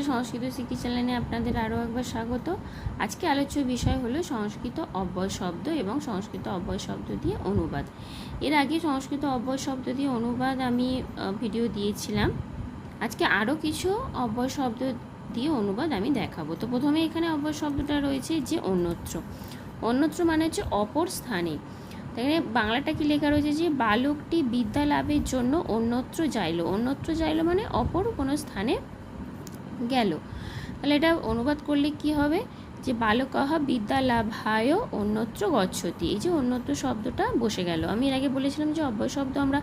নমস্কার সংস্কৃত শিখি চ্যানেলে আপনাদের আরও একবার স্বাগত। আজকে আলোচ্য বিষয় হলো সংস্কৃত অব্যয় শব্দ এবং সংস্কৃত অব্যয় শব্দ দিয়ে অনুবাদ। এর আগে সংস্কৃত অব্যয় শব্দ দিয়ে অনুবাদ আমি ভিডিও দিয়েছিলাম। আজকে আরও কিছু অব্যয় শব্দ দিয়ে অনুবাদ আমি দেখাবো। তো প্রথমে এখানে অব্যয় শব্দটা রয়েছে যে অন্যত্র। অন্যত্র মানে হচ্ছে অপর স্থানে। এখানে বাংলাটা কি লেখা রয়েছে যে, বালকটি বিদ্যা লাভের জন্য অন্যত্র যাইলো। অন্যত্র যাইলো মানে অপর কোনো স্থানে গেল। তাহলে এটা অনুবাদ করলে কি হবে? যে বালকহ বিদ্যা লাভায় অন্যত্র গচ্ছতি। এই যে অন্যত্র শব্দটা বসে গেল। আমি এর আগে বলেছিলাম যে অব্যয় শব্দ আমরা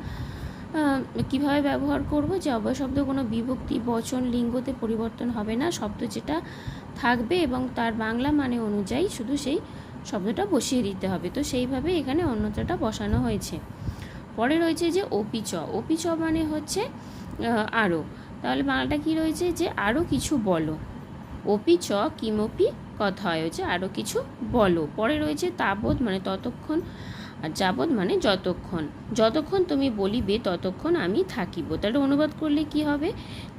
কীভাবে ব্যবহার করব? যে অব্যয় শব্দ কোনো বিভক্তি, বচন, লিঙ্গতে পরিবর্তন হবে না। শব্দ যেটা থাকবে এবং তার বাংলা মানে অনুযায়ী শুধু সেই শব্দটা বসিয়ে দিতে হবে। তো সেইভাবে এখানে অন্যত্রটা বসানো হয়েছে। পরে রয়েছে যে অপিচ। অপিচ মানে হচ্ছে আরও তাহলে বাংলাটা কি রয়েছে যে আরও কিছু বলো। অপি চ কিমপি কথা হয় যে আরও কিছু বলো। পরে রয়েছে তাবৎ মানে ততক্ষণ, আর যাবৎ মানে যতক্ষণ। যতক্ষণ তুমি বলিবে ততক্ষণ আমি থাকিব। তাহলে অনুবাদ করলে কি হবে?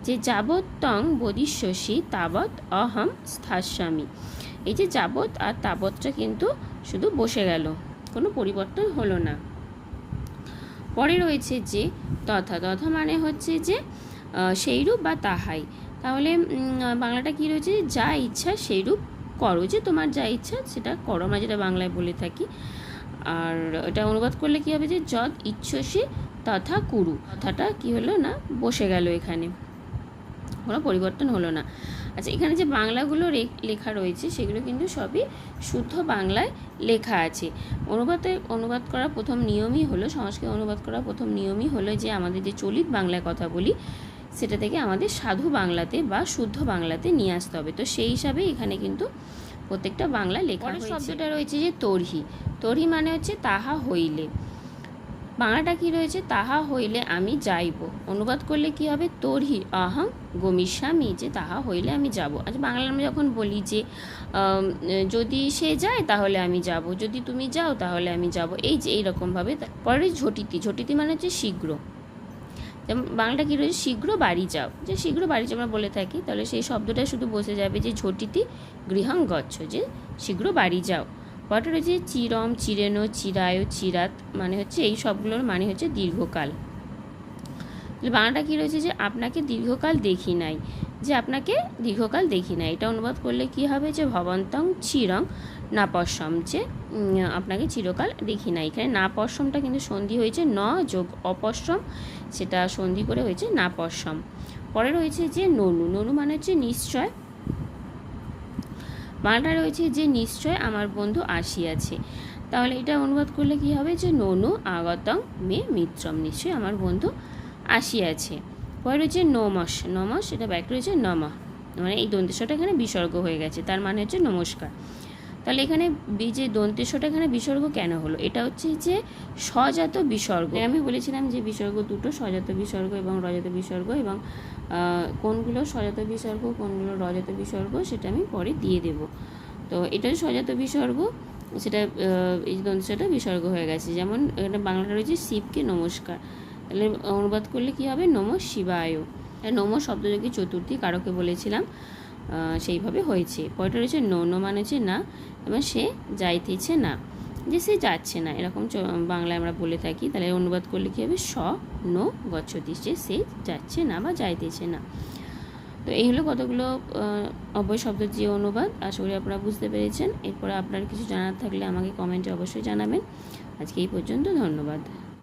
যে যাবৎ তং তাবৎ অহম স্থাস্বামী এই যে যাবৎ আর তাবৎটা কিন্তু শুধু বসে গেল, কোনো পরিবর্তন হলো না। পরে রয়েছে যে তথা। তথা মানে হচ্ছে যে সেইরূপ বা তাহাই। তাহলে বাংলাটা কি রয়েছে? যা ইচ্ছা সেইরূপ করো যে তোমার যা ইচ্ছা সেটা করো। আমরা যেটা বাংলায় বলে থাকি। আর এটা অনুবাদ করলে কি হবে যে যদ ইচ্ছসী তথা কুরু। কথাটা কি হলো না? বসে গেল এখানে। কোনো পরিবর্তন হলো না। আচ্ছা এখানে যে বাংলাগুলো লেখা রয়েছে, সেগুলো কিন্তু সবই শুদ্ধ বাংলায় লেখা আছে। অনুবাদে, অনুবাদ করার প্রথম নিয়মই হলো, সংস্কৃত অনুবাদ করার প্রথম নিয়মই হলো যে, আমাদের যে চলিত বাংলায় কথা বলি সেটা থেকে আমাদের সাধু বাংলাতে বা শুদ্ধ বাংলাতে নিয়ে আসতে হবে। তো সেই হিসাবে এখানে কিন্তু প্রত্যেকটা বাংলা লেখা শব্দটা রয়েছে যে তর্হি। তর্হি মানে হচ্ছে তাহা হইলে। বাংলাটা কি রয়েছে? তাহা হইলে আমি যাইব। অনুবাদ করলে কি হবে? তর্হি অহং গমিষ্যামি যে তাহা হইলে আমি যাব। আচ্ছা বাংলা আমরা যখন বলি যে যদি সে যায় তাহলে আমি যাব। যদি তুমি যাও তাহলে আমি যাব। এই যে এইরকমভাবে পরে ঝটিতি। ঝটিতি মানে হচ্ছে শীঘ্র। যেমন বাংলাটা কী রয়েছে? শীঘ্র বাড়ি যাও। যে শীঘ্র বাড়ি যাও আমরা বলে থাকি, তাহলে সেই শব্দটা শুধু বসে যাবে যে ঝটিতি গৃহং গচ্ছ যে শীঘ্র বাড়ি যাও। পরটা রয়েছে চিরম, চিরেনো, চিরায়, চিরাত মানে হচ্ছে এই সবগুলোর মানে হচ্ছে দীর্ঘকাল। বাংলাটা কী রয়েছে যে আপনাকে দীর্ঘকাল দেখি নাই, যে আপনাকে দীর্ঘকাল দেখি নাই। এটা অনুবাদ করলে কি হবে? যে ভবন্তং চিরং নাপশম যে আপনাকে চিরকাল দেখি না। এখানে নাপশমটা কিন্তু সন্ধি হয়েছে ন যোগ অপশ্রম সেটা সন্ধি করে হয়েছে নাপশম। পরে রয়েছে যে ননু। ননু মানে হচ্ছে নিশ্চয়। বাংলাটা রয়েছে যে নিশ্চয় আমার বন্ধু আসিয়াছে। তাহলে এটা অনুবাদ করলে কি হবে? যে ননু আগতং মে মিত্রম, নিশ্চয় আমার বন্ধু আসিয়াছে। পরে রয়েছে নমস। নমস, এটা ব্যাক রয়েছে নম। মানে এই দন্তেশ্বটা এখানে বিসর্গ হয়ে গেছে। তার মানে হচ্ছে নমস্কার। তাহলে এখানে যে দন্তেশ্বটা এখানে বিসর্গ কেন হলো? এটা হচ্ছে যে স্বজাত বিসর্গ। আমি বলেছিলাম যে বিসর্গ দুটো, স্বজাত বিসর্গ এবং রজাত বিসর্গ এবং কোনগুলো স্বজাত বিসর্গ, কোনগুলো রজাত বিসর্গ সেটা আমি পরে দিয়ে দেব। তো এটা স্বজাত বিসর্গ, সেটা এই দন্তটা বিসর্গ হয়ে গেছে। যেমন এখানে বাংলাটা রয়েছে শিবকে নমস্কার। তাহলে অনুবাদ করলে কি হবে? নম শিবায়। নম শব্দযোগী চতুর্থী কারকে বলেছিলাম। সেইভাবে হয়েছে। পরেটা রয়েছে ন ন মানে হচ্ছে না এবং সে যাইতেছে না। যে সে যাচ্ছে না এরকম বাংলায় আমরা বলে থাকি। তাহলে অনুবাদ করলে কী হবে? স ন গচ্ছতি যে সে যাচ্ছে না বা যাইতেছে না। তো এই হলো কতগুলো আহ, অব্যয় শব্দ যে অনুবাদ। আশা করি আপনারা বুঝতে পেরেছেন। এরপরে আপনার কিছু জানার থাকলে আমাকে কমেন্টে অবশ্যই জানাবেন। আজকে এই পর্যন্ত ধন্যবাদ।